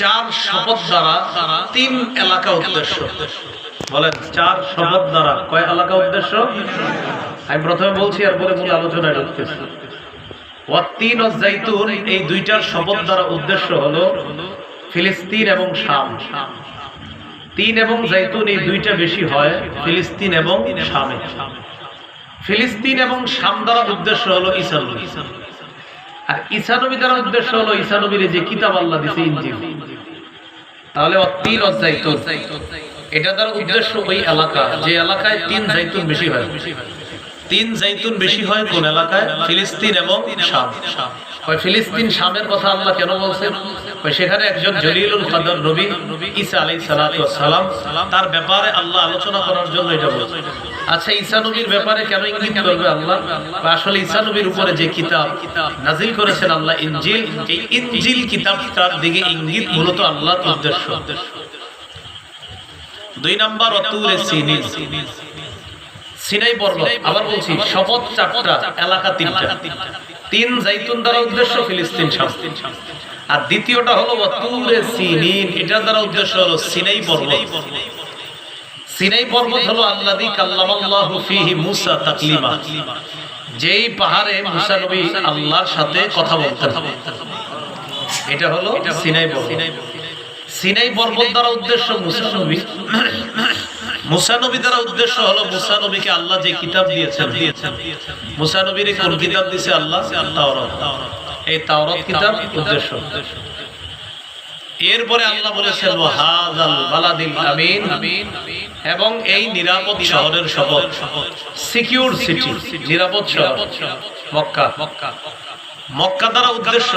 চার শপথ দ্বারা তিন এলাকা উদ্দেশ্য। বলেন, চার শপথ দ্বারা। কয় এলাকা উদ্দেশ্য? আমি প্রথমে বলছি আর পরে মূল আলোচনায় ঢুকতেছি। ওয়াত্তিন ও এই দুইটার শপথ দ্বারা উদ্দেশ্য হলো ফিলিস্তিন এবং শাম। তিন এবং জাইতুন এই দুইটা বেশি হয় ফিলিস্তিন এবং শামে। ফিলিস্তিন এবং শাম দ্বারা উদ্দেশ্য হলো নবী। আর ঈসা নবী দ্বারা উদ্দেশ্য হলো, ঈসা নবীর যে কিতাব আল্লাহ দিছে ইনজিল তাহলে তিন জাইতুন এটা দ্বারা উদ্দেশ্য ওই এলাকা, যে এলাকায় তিন জাইতুন বেশি হয়। তিন জাইতুন বেশি হয় কোন এলাকায়? ফিলিস্তিন এবং শাম। ওই ফিলিস্তিন, শামের কথা আল্লাহ কেন বলছেন? ওই সেখানে একজন জলিলুল কদর নবী ঈসা আলাইহিস সালাম, তার ব্যাপারে আল্লাহ আলোচনা করার জন্য এটা বলছে আচ্ছা ঈসা নবীর ব্যাপারে কেন ইঙ্গিত করবে আল্লাহ? বা আসলে ঈসা নবীর উপরে যে কিতাব নাজিল করেছেন আল্লাহ, ইনজিল এই ইনজিল কিতাবটার দিকে ইঙ্গিত মূলত আল্লাহর উদ্দেশ্য। দুই নাম্বার অতুরে সিনিন। সিনাই পর্বত আবার বলছি, শপথ চারটা এলাকা তিনটা। তিন জাইতুন দ্বারা উদ্দেশ্য, ফিলিস্তিন শাম আর দ্বিতীয়টা হলো ওয়াতুরে সিনিন, এটার দ্বারা উদ্দেশ্য হলো সিনাই পর্বত সিনাই পর্বত হলো আল্লাযী কাল্লামাল্লাহু ফীহি মূসা তাকলিমা। যেই পাহাড়ে মুসা নবী আল্লাহর সাথে কথা বলতেন। এটা হলো সিনাই পর্বত। সিনাই পর্বত দ্বারা উদ্দেশ্য মুসা নবী। মুসা নবী দ্বারা উদ্দেশ্য হলো মুসা নবীকে আল্লাহ যে কিতাব দিয়েছেন। মুসা নবীর কোন কিতাব দিয়েছে আল্লাহ? তাওরাত। এই তাওরাত কিতাব উদ্দেশ্য। এরপরে আল্লাহ বলেছেন বালাদিল আমিন। এবং এই নিরাপদ শহরের শপথ, সিকিউর সিটি, নিরাপদ শহর, মক্কা। মক্কা মক্কা দ্বারা উদ্দেশ্য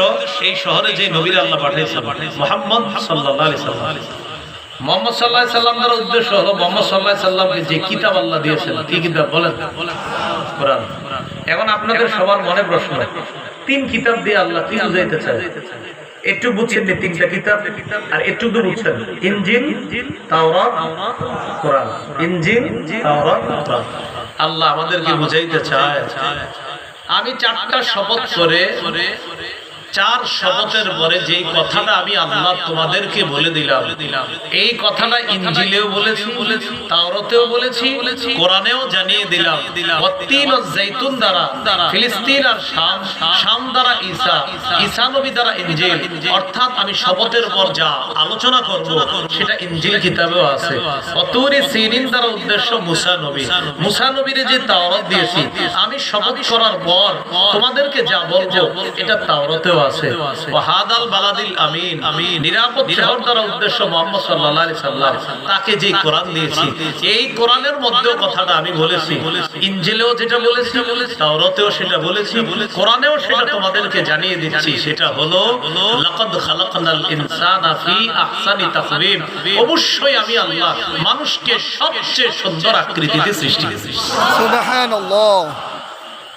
এই শহরে যে নবীর আল্লাহ পাঠিয়েছেন, মোহাম্মদ আলাইহি সাল্লাম। মোহাম্মদ সাল্লাহ সাল্লাম দ্বারা উদ্দেশ্য হলো, মোহাম্মদ সাল্লাহ সাল্লামকে যে কিতাব আল্লাহ দিয়েছেন, কি কিতাব বলেন? কোরআন। এখন আপনাদের সবার মনে প্রশ্ন তিন কিতাব দিয়ে আল্লাহ কি বুঝাইতে চায়? একটু বুঝছেন যে তিনটা কিতাব আর একটু তো বুঝছেন? ইঞ্জিন তাওরাত, কোরআন। ইঞ্জিন তাওরাত আল্লাহ আমাদেরকে বুঝাইতে চায়। আমি চারটা শপথ করে চার শপথের পরে যেই কথাটা আমি আল্লাহ তোমাদেরকে বলে দিলাম, এই কথাটা ইনজিলেও বলেছি, তাওরাতেও বলেছি, কোরআনেও জানিয়ে দিলাম। ও জাইতুন দ্বারা ফিলিস্তিন আর শাম শাম দ্বারা ঈসা ঈসা নবী দ্বারা ইনজিল অর্থাৎ আমি শপথের পর যা আলোচনা করব, সেটা ইনজিল কিতাবেও আছে। অতুরি সিনিন দ্বারা উদ্দেশ্য মুসা নবী। মুসা নবীর যে তাওরাত দিয়েছি, আমি শপথ করার পর তোমাদেরকে যা বলব, এটা তাওরাতেও আছে। ওয়াহাদাল বালাদিল আমিন। আমিন। নিরাপদ শহর দ্বারা উদ্দেশ্য মোহাম্মদ সাল্লাল্লাহু আলাইহি সাল্লাম। তাকে যে কোরআন দিয়েছি এই কোরআনের মধ্যেও কথাটা আমি বলেছি। ইনজিলেও যেটা বলেছি তাওরাতেও সেটা বলেছি। কোরআনেও সেটা তোমাদেরকে জানিয়ে দিচ্ছি। সেটা হলো লাকাদ খালাকনাল ইনসানা ফি আহসানি তাকওয়িম অবশ্যই আমি আল্লাহ মানুষকে সবচেয়ে সুন্দর আকৃতিতে সৃষ্টি করেছি। সুবহানাল্লাহ।